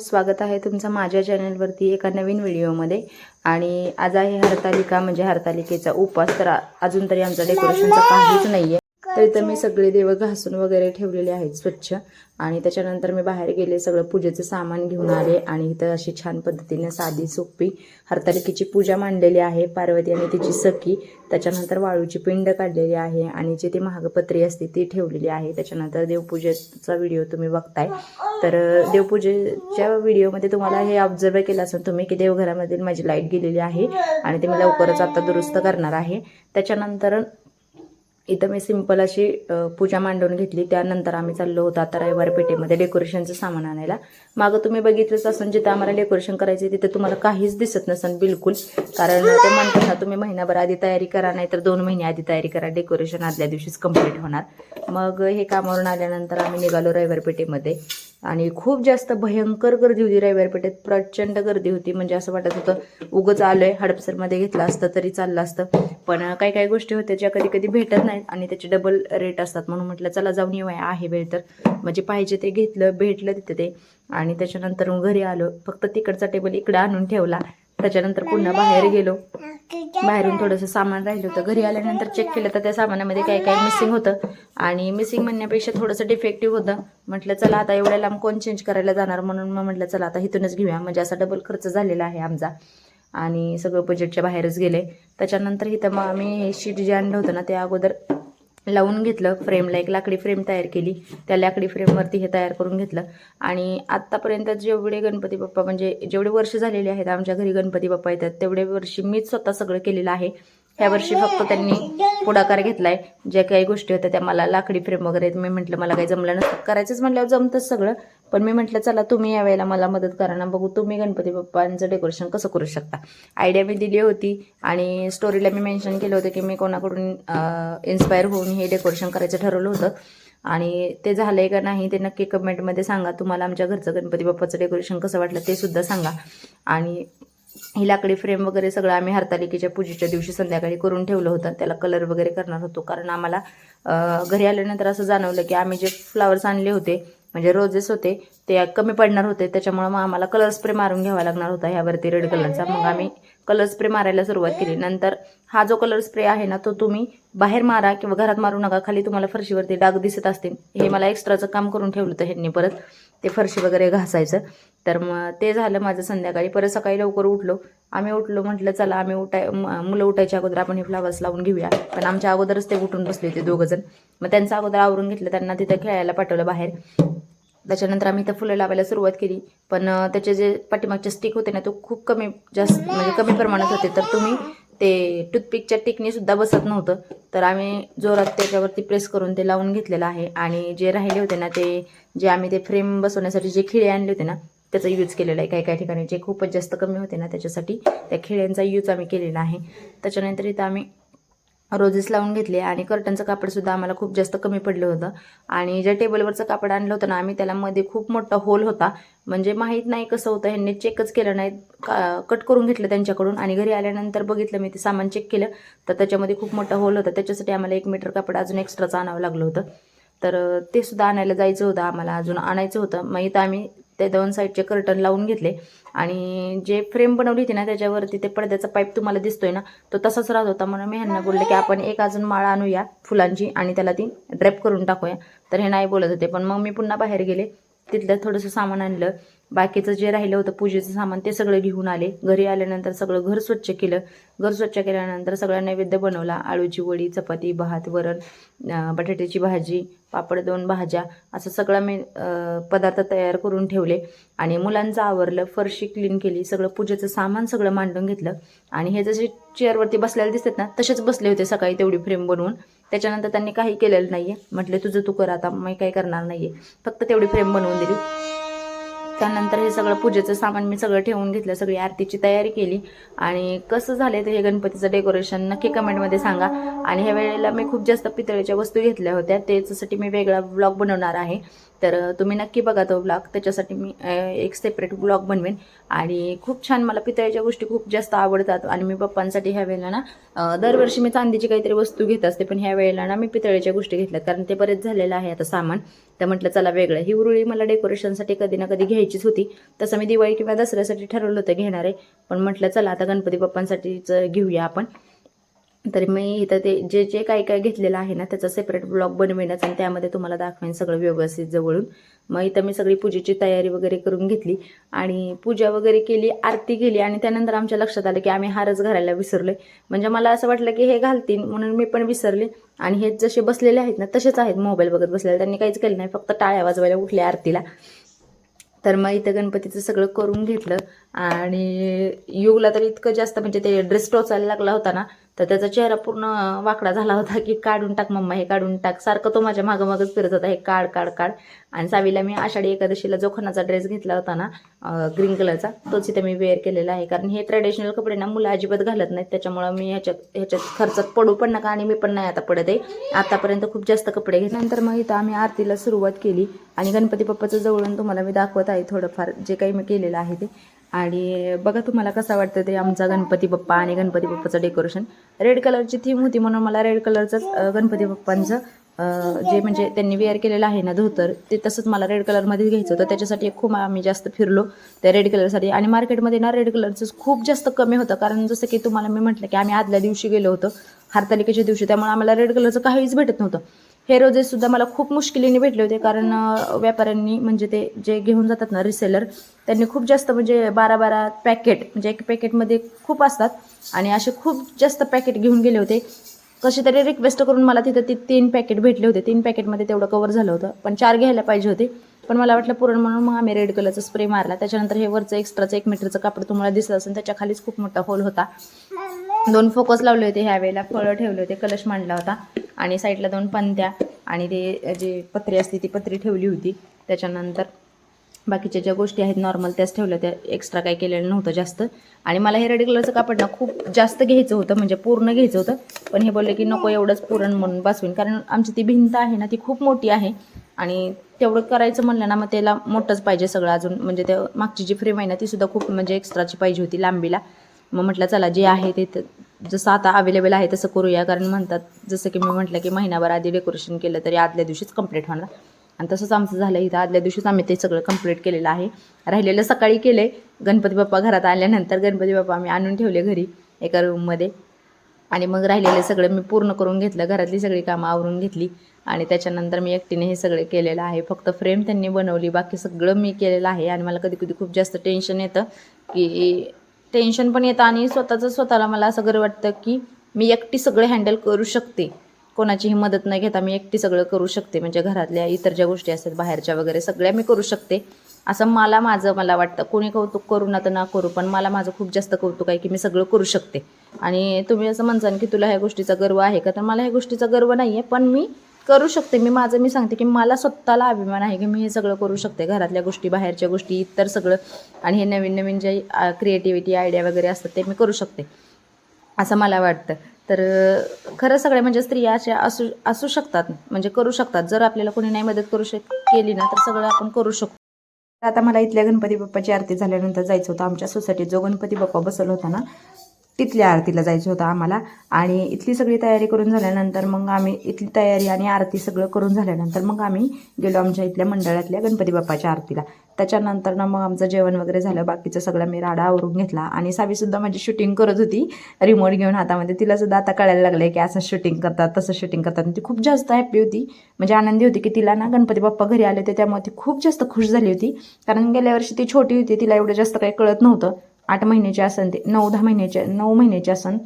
स्वागत आहे तुमचं माझ्या चॅनलवरती एका नवीन व्हिडिओमध्ये. आणि आज आहे हरतालिका म्हणजे हरतालिकेचा उपवास तर अजून तरी आमचं डेकोरेशनचं काहीच नाही आहे तर इथं मी सगळे देव घासून वगैरे ठेवलेले आहेत स्वच्छ. आणि त्याच्यानंतर मी बाहेर गेले सगळं पूजेचं सामान घेऊन आले आणि इथं अशी छान पद्धतीने साधी सोपी हरतालिकेची पूजा मांडलेली आहे. पार्वती आणि तिची सखी त्याच्यानंतर वाळूची पिंड काढलेली आहे आणि जे ती महागपत्री असते ती ठेवलेली आहे. त्याच्यानंतर देवपूजेचा व्हिडिओ तुम्ही बघताय. तर देवपूजेच्या व्हिडिओमध्ये तुम्हाला हे ऑब्झर्व केलं असेल तुम्ही की देवघरामधील माझी लाइट गेलेली आहे आणि ते मी लवकरच आता दुरुस्त करणार आहे. त्याच्यानंतर इथं मी सिंपल अशी पूजा मांडून घेतली. त्यानंतर आम्ही चाललो होतो आता रविवार पेठेमध्ये डेकोरेशनचं सामान आणायला. मागं तुम्ही बघितलंच असेल जिथं आम्हाला डेकोरेशन करायचं आहे तिथे तुम्हाला काहीच दिसत नसेल बिलकुल. कारण ते म्हणतात ना तुम्ही महिनाभर आधी तयारी करा नाही तर दोन महिने आधी तयारी करा. डेकोरेशन आदल्या दिवशीच कंप्लीट होणार. मग हे कामावरून आल्यानंतर आम्ही निघालो रविवार पेठेमध्ये आणि खूप जास्त भयंकर गर्दी होती रविवार पेठेत. प्रचंड गर्दी होती. म्हणजे असं वाटत होतं उगंच आलंय हडपसरमध्ये घेतलं असतं तरी चाललं असतं. पण काही काही गोष्टी होत्या ज्या कधी कधी भेटत नाहीत आणि त्याचे डबल रेट असतात. म्हणून म्हटलं चला जाऊन येऊया आहे वेळ तर. म्हणजे पाहिजे ते घेतलं भेटलं तिथे ते. आणि त्याच्यानंतर मग घरी आलो. फक्त तिकडचा टेबल इकडं आणून ठेवला. त्याच्यानंतर पुन्हा बाहेर गेलो. बाहेरून थोडंसं सामान राहिलं होतं. घरी आल्यानंतर चेक केलं तर त्या सामानामध्ये काय काय मिसिंग होतं. आणि मिसिंग म्हणण्यापेक्षा थोडंसं डिफेक्टिव्ह होतं. म्हटलं चला आता एवढ्या लांब कोण चेंज करायला जाणार? म्हणून मग म्हटलं चला आता इथूनच घेऊया. म्हणजे असा डबल खर्च झालेला आहे आमचा. आणि सगळं बजेटच्या बाहेरच गेले. त्याच्यानंतर इथं मग आम्ही हे शीट जे आणलं होतं ना ते अगोदर लावून घेतलं फ्रेमला एक लाकडी फ्रेम तयार केली. त्या लाकडी फ्रेमवरती हे तयार करून घेतलं. आणि आत्तापर्यंत जेवढे गणपती बाप्पा म्हणजे जेवढे वर्ष झालेले आहेत आमच्या घरी गणपती बाप्पा येतात तेवढे वर्षी मीच स्वतः सगळं केलेलं आहे. ह्या वर्षी फक्त त्यांनी पुढाकार घेतलाय. ज्या काही गोष्टी होत्या त्या मला लाकडी फ्रेम वगैरे मी म्हटलं मला काही जमलं नसतं. करायचंच म्हटल्यावर जमतंच सगळं. पण मी म्हटलं चला तुम्ही या वेळेला मला मदत करा ना. बघू तुम्ही गणपती बाप्पांचं डेकोरेशन कसं करू शकता. आयडिया मी दिली होती आणि स्टोरीला मी मेन्शन केलं होतं की मी कोणाकडून इन्स्पायर होऊन हे डेकोरेशन करायचं ठरवलं होतं. आणि ते झालंय का नाही ते नक्की कमेंटमध्ये सांगा. तुम्हाला आमच्या घरचं गणपती बाप्पाचं डेकोरेशन कसं वाटलं ते सुद्धा सांगा. आणि ही लाकडी फ्रेम वगैरे सगळं आम्ही हरतालिकेच्या पूजेच्या दिवशी संध्याकाळी करून ठेवलं होतं. त्याला कलर वगैरे करणार होतो. कारण आम्हाला घरी आल्यानंतर असं जाणवलं की आम्ही जे फ्लावर्स आणले होते म्हणजे रोजेस होते ते कमी पडणार होते. त्याच्यामुळं मग आम्हाला कलर स्प्रे मारून घ्यावा लागणार होता ह्यावरती रेड कलरचा मग आम्ही कलर स्प्रे मारायला सुरुवात केली. नंतर हा जो कलर स्प्रे आहे ना तो तुम्ही बाहेर मारा किंवा घरात मारू नका. खाली तुम्हाला फरशीवरती डाग दिसत असतील. हे मला एक्स्ट्राचं काम करून ठेवलं होतं ह्यांनी परत. ते फरशी वगैरे घासायचं. तर मग ते झालं माझं संध्याकाळी. परत सकाळी लवकर उठलो. आम्ही उठलो म्हटलं चला आम्ही उठाय मुलं उठायच्या अगोदर आपण हे फ्लावर्स लावून घेऊया. पण आमच्या अगोदरच ते उठून बसले होते दोघं जण मग त्यांचं अगोदर आवरून घेतलं त्यांना तिथं खेळायला पाठवलं बाहेर. त्याच्यानंतर आम्ही इथं फुलं लावायला सुरुवात केली. पण त्याचे जे पाठीमागचे स्टिक होते ना तो खूप कमी जास्त म्हणजे कमी प्रमाणात होते. तर तुम्ही ते टूथपिकच्या टिकनीसुद्धा बसत नव्हतं. तर आम्ही जोरात त्याच्यावरती प्रेस करून ते लावून घेतलेलं आहे. आणि जे राहिले होते ना ते जे आम्ही ते फ्रेम बसवण्यासाठी जे खिळे आणले होते ना त्याचा यूज केलेला आहे. काही काही ठिकाणी जे खूपच जास्त कमी होते ना त्याच्यासाठी त्या खिळ्यांचा यूज आम्ही केलेला आहे. त्याच्यानंतर इथं आम्ही रोजेस लावून घेतले आणि कर्टनचं कापडसुद्धा आम्हाला खूप जास्त कमी पडलं होतं. आणि ज्या टेबलवरचं कापड आणलं होतं ना आम्ही त्याला मध्ये खूप मोठा होल होता. म्हणजे माहीत नाही कसं होतं ह्यांनी चेकच केलं नाही. का कट करून घेतलं त्यांच्याकडून आणि घरी आल्यानंतर बघितलं मी ते सामान चेक केलं. तर त्याच्यामध्ये खूप मोठा होल होता. त्याच्यासाठी आम्हाला एक मीटर कापड अजून एक्स्ट्राचं आणावं लागलं होतं. तर ते सुद्धा आणायला जायचं होतं आम्हाला. अजून आणायचं होतं. मग इथं आम्ही ते दोन साईडचे कर्टन लावून घेतले. आणि जे फ्रेम बनवली होती ना त्याच्यावरती ते पडद्याचा पाईप तुम्हाला दिसतोय ना तो तसाच राहत होता. म्हणून मी ह्यांना बोलले की आपण एक अजून माळा आणूया फुलांची आणि त्याला ती ड्रेप करून टाकूया. तर हे नाही बोलत होते. पण मग मी पुन्हा बाहेर गेले. तिथलं थोडंसं सामान आणलं. बाकीचं जे राहिलं होतं पूजेचं सामान ते सगळं घेऊन आले. घरी आल्यानंतर सगळं घर स्वच्छ केलं. घर स्वच्छ केल्यानंतर सगळं नैवेद्य बनवला. आळूची वडी चपाती भात वरण बटाट्याची भाजी पापड दोन भाज्या असं सगळं मी पदार्थ तयार करून ठेवले. आणि मुलांचं आवरलं फरशी क्लीन केली सगळं पूजेचं सामान सगळं मांडून घेतलं. आणि हे जसे चेअरवरती बसलेले दिसतात ना तसेच बसले होते सकाळी तेवढी फ्रेम बनवून. त्याच्यानंतर त्यांनी काही केलेलं नाही आहे म्हटलं तुझं तू कर आता मी काही करणार नाही आहे फक्त तेवढी फ्रेम बनवून दिली. त्यानंतर हे सगळं पूजेचं सामान मी सगळं ठेवून घेतलं सगळी आरतीची तयारी केली. आणि कसं झालं तर हे गणपतीचं डेकोरेशन नक्की कमेंटमध्ये सांगा. आणि ह्या वेळेला मी खूप जास्त पितळेच्या वस्तू घेतल्या होत्या त्याच्यासाठी मी वेगळा ब्लॉग बनवणार आहे. तर तुम्ही नक्की बघा तो ब्लॉग त्याच्यासाठी मी एक सेपरेट ब्लॉग बनवेन. आणि खूप छान मला पितळेच्या गोष्टी खूप जास्त आवडतात. आणि मी पप्पांसाठी ह्या वेळेला ना दरवर्षी मी चांदीची काहीतरी वस्तू घेत असते. पण ह्या वेळेला ना मी पितळेच्या गोष्टी घेतल्यात. कारण ते बरेच झालेलं आहे आता सामान. तर म्हटलं चला वेगळं. ही उरुळी मला डेकोरेशनसाठी कधी ना कधी घ्यायचीच होती. तसं मी दिवाळी किंवा दसऱ्यासाठी ठरवलं होतं घेणार. आहे पण म्हटलं चला आता गणपती बाप्पांसाठीच घेऊया आपण. तर मी इथं ते जे जे काही काय घेतलेलं आहे ना त्याचा सेपरेट ब्लॉग बनवेनच आणि त्यामध्ये तुम्हाला दाखवेन सगळं व्यवस्थित जवळून. मग इथं मी सगळी पूजेची तयारी वगैरे करून घेतली आणि पूजा वगैरे केली आरती केली आणि त्यानंतर आमच्या लक्षात आलं की आम्ही हारच घालायला विसरलोय. म्हणजे मला असं वाटलं की हे घालतील म्हणून मी पण विसरले आणि हे जसे बसलेले आहेत ना तसेच आहेत मोबाईल बघत बसलेले. त्यांनी काहीच केलं नाही फक्त टाळ्या वाजवायला उठल्या आरतीला. तर मग इथं गणपतीचं सगळं करून घेतलं आणि युगला तर इतकं जास्त म्हणजे ते ड्रेस टोचायला लागला होता ना तर त्याचा चेहरा पूर्ण वाकडा झाला होता की काढून टाक मम्मा हे काढून टाक. सारखं तो माझ्या मागामागच फिरत होता हे काढ काढ काढ. आणि सावीला मी आषाढी एकादशीला जोखनाचा ड्रेस घेतला होता ना ग्रीन कलरचा तोच इथं मी वेअर केलेला आहे. कारण हे ट्रेडिशनल कपडे ना मुलं अजिबात घालत नाहीत. त्याच्यामुळं मी ह्याच्यात ह्याच्यात खर्चात पडू पण नका आणि मी पण नाही आता पडत आहे. आतापर्यंत खूप जास्त कपडे घेत नंतर मग इथं आम्ही आरतीला सुरुवात केली. आणि गणपती बाप्पाचं जवळून तुम्हाला मी दाखवत आहे थोडंफार जे काही मी केलेलं आहे ते. आणि बघा तुम्हाला कसं वाटतं ते आमचा गणपती बाप्पा आणि गणपती बाप्पाचं डेकोरेशन रेड कलरची थीम होती म्हणून मला रेड कलरचंच गणपती बाप्पांचं जे म्हणजे त्यांनी वेअर केलेलं आहे ना धोतर ते तसंच मला रेड कलरमध्येच घ्यायचं होतं. त्याच्यासाठी खूप आम्ही जास्त फिरलो त्या रेड कलरसाठी आणि मार्केटमध्ये ना रेड कलरचं खूप जास्त कमी होतं. कारण जसं की तुम्हाला मी म्हटलं की आम्ही आदल्या दिवशी गेलो होतो हरतालिकेच्या दिवशी. त्यामुळे आम्हाला रेड कलरचं काहीच भेटत नव्हतं. हे रोजेस सुद्धा मला खूप मुश्किलीने भेटले होते कारण व्यापाऱ्यांनी म्हणजे ते जे घेऊन जातात ना रिसेलर त्यांनी खूप जास्त म्हणजे बारा बारा पॅकेट म्हणजे एक पॅकेटमध्ये खूप असतात आणि असे खूप जास्त पॅकेट घेऊन गेले होते. कशी तरी रिक्वेस्ट करून मला तिथं ती तीन पॅकेट भेटले होते. तीन पॅकेटमध्ये तेवढं कवर झालं होतं पण चार घ्यायला पाहिजे होते. पण मला वाटलं पुरण म्हणून मग आम्ही रेड कलरचा स्प्रे मारला. त्याच्यानंतर हे वरचं एक्स्ट्राचं एक मीटरचं कापड तुम्हाला दिसलं असेल त्याच्या खालीच खूप मोठा होल होता. दोन फोकस लावले होते ह्या वेळेला. फळं ठेवले होते कलश मांडला होता. आणि साईडला दोन पंत्या आणि ते जे पत्री असते ती पत्री ठेवली होती. त्याच्यानंतर बाकीच्या ज्या गोष्टी आहेत नॉर्मल त्याच ठेवल्या त्या एक्स्ट्रा काही केलेलं नव्हतं जास्त. आणि मला हे रेड कलरचं कापड ना खूप जास्त घ्यायचं होतं म्हणजे पूर्ण घ्यायचं होतं. पण हे बोलले की नको एवढंच पुरण म्हणून बसवीन. कारण आमची ती भिंत आहे ना ती खूप मोठी आहे. आणि तेवढं करायचं म्हणलं ना मग त्याला मोठंच पाहिजे सगळं अजून. म्हणजे ते मागची जी फ्रेम आहे ना ती सुद्धा खूप म्हणजे एक्स्ट्राची पाहिजे होती लांबीला. मग म्हटलं चला जे आहे ते जसं आता अवेलेबल आहे तसं करूया. कारण म्हणतात जसं की मी म्हटलं की महिनाभर आधी डेकोरेशन केलं तरी आदल्या दिवशीच कंप्लीट होणार. आणि तसंच आमचं झालं इथं. आदल्या दिवशीच आम्ही ते सगळं कंप्लीट केलेलं आहे. राहिलेलं सकाळी केले गणपती बाप्पा घरात आल्यानंतर गणपती बाप्पा आम्ही आणून ठेवले घरी एका रूममध्ये आणि मग राहिलेलं सगळं मी पूर्ण करून घेतलं. घरातली सगळी कामं आवरून घेतली. आणि त्याच्यानंतर मी एकटीने हे सगळे केलेलं आहे. फक्त फ्रेम त्यांनी बनवली. बाकी सगळं मी केलेलं आहे. आणि मला कधी कधी खूप जास्त टेन्शन येतं की टेन्शन पण येतं आणि स्वतःचं स्वतःला मला असं गर्व वाटतं की मी एकटी सगळं हँडल करू शकते. कोणाचीही मदत न घेता मी एकटी सगळं करू शकते. म्हणजे घरातल्या इतर ज्या गोष्टी असतात बाहेरच्या वगैरे सगळ्या मी करू शकते. असं मला माझं मला वाटतं. कोणी कौतुक करू ना तर ना करू पण मला माझं खूप जास्त कौतुक आहे की मी सगळं करू शकते. आणि तुम्ही असं म्हणसान की तुला ह्या गोष्टीचा गर्व आहे का? तर मला ह्या गोष्टीचा गर्व नाही आहे पण मी करू शकते. मी माझं मी सांगते की मला स्वतःला अभिमान आहे की मी हे सगळं करू शकते. घरातल्या गोष्टी बाहेरच्या गोष्टी इतर सगळं. आणि हे नवीन नवीन जे क्रिएटिव्हिटी आयडिया वगैरे असतात ते मी करू शकते. असं मला वाटतं. तर खरं सगळ्या म्हणजे स्त्रिया अशा असू असू शकतात. म्हणजे करू शकतात. जर आपल्याला कोणी नाही मदत करू शक केली ना तर सगळं आपण करू शकतो. आता मला इथल्या गणपती बाप्पाची आरती झाल्यानंतर जायचं होतं. आमच्या सोसायटीत जो गणपती बाप्पा बसवला होता ना तिथल्या आरतीला जायचं होतं आम्हाला. आणि इथली सगळी तयारी करून झाल्यानंतर मग आम्ही इथली तयारी आणि आरती सगळं करून झाल्यानंतर मग आम्ही गेलो आमच्या इथल्या मंडळातल्या गणपती बाप्पाच्या आरतीला. त्याच्यानंतर ना मग आमचं जेवण वगैरे झालं. बाकीचं सगळं मी राडा आवरून घेतला. आणि सावीसुद्धा माझी शूटिंग करत होती. रिमोट घेऊन हातामध्ये. तिला सुद्धा आता कळायला लागलं की असं शूटिंग करतात तसं शूटिंग करतात. आणि ती खूप जास्त हॅप्पी होती. म्हणजे आनंदी होती की तिला ना गणपती बाप्पा घरी आले होते. त्यामुळे ती खूप जास्त खुश झाली होती. कारण गेल्या वर्षी ती छोटी होती. तिला एवढं जास्त काही कळत नव्हतं. आठ महिन्याचे असन ते नऊ दहा महिन्याचे नऊ महिन्याचे असन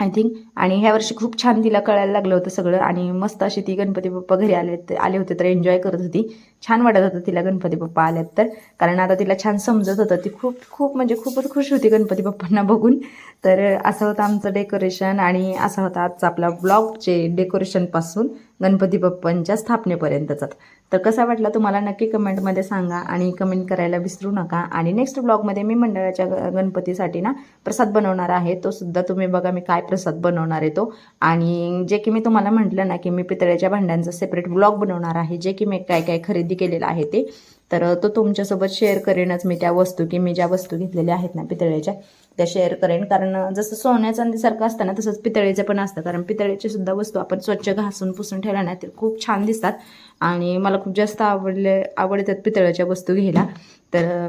आय थिंक आणि ह्या वर्षी खूप छान तिला कळायला लागलं होतं सगळं आणि मस्त अशी ती गणपती बाप्पा घरी आले आले होते तर एन्जॉय करत होती. छान वाटत होतं तिला गणपती बाप्पा आल्यात तर. कारण आता तिला छान समजत होतं. ती खूप खूप म्हणजे खूपच खुश होती गणपती बाप्पांना बघून. तर असं होतं आमचं डेकोरेशन आणि असा होता आजचा आपला ब्लॉग जे डेकोरेशनपासून गणपती बाप्पांच्या स्थापनेपर्यंतचा. तर कसा वाटला तुम्हाला नक्की कमेंटमध्ये सांगा आणि कमेंट करायला विसरू नका. आणि नेक्स्ट ब्लॉगमध्ये मी मंडळाच्या गणपतीसाठी ना प्रसाद बनवणार आहे. तो सुद्धा तुम्ही बघा मी काय प्रसाद बनवणार आहे तो. आणि जे की मी तुम्हाला म्हटलं ना की मी पितळ्याच्या भांड्यांचा सेपरेट ब्लॉग बनवणार आहे. जे की मी काय काय खरेदी केलेलं आहे ते. तर तो तुमच्यासोबत शेअर करेनच मी त्या वस्तू की मी ज्या वस्तू घेतलेल्या आहेत ना पितळेच्या त्या शेअर करेन. कारण जसं सोन्या चांदीसारखं असतं ना तसंच पितळेचं पण असतं. कारण पितळेची सुद्धा वस्तू आपण स्वच्छ घासून पुसून ठेवल्या ना ते खूप छान दिसतात. आणि मला खूप जास्त आवडले आवडतात पितळाच्या वस्तू घ्यायला. तर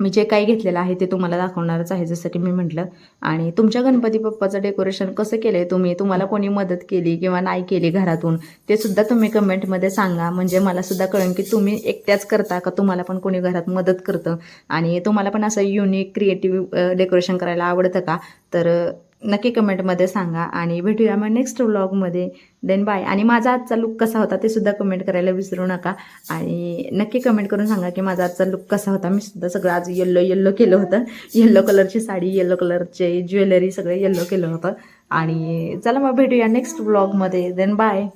मी जे काही घेतलेलं आहे ते तुम्हाला दाखवणारच आहे जसं की मी म्हटलं. आणि तुमच्या गणपती बाप्पाचं डेकोरेशन कसं केलं आहे तुम्ही तुम्हाला कोणी मदत केली किंवा नाही केली घरातून? ते सुद्धा तुम्ही कमेंटमध्ये सांगा. म्हणजे मला सुद्धा कळेल की तुम्ही एकट्याच करता का? तुम्हाला पण कोणी घरात मदत करतं? आणि तुम्हाला पण असं युनिक क्रिएटिव्ह डेकोरेशन करायला आवडतं का? तर नक्की कमेंटमध्ये सांगा आणि भेटूया मग नेक्स्ट व्लॉगमध्ये देन बाय आणि माझा आजचा लुक कसा होता ते सुद्धा कमेंट करायला विसरू नका. आणि नक्की कमेंट करून सांगा की माझा आजचा लुक कसा होता. मी सुद्धा सगळं आज येल्लो येल्लो केलं होतं. येल्लो कलरची साडी येल्लो कलरचे ज्वेलरी सगळं येल्लो केलं होतं. आणि चला मग भेटूया नेक्स्ट व्लॉगमध्ये देन बाय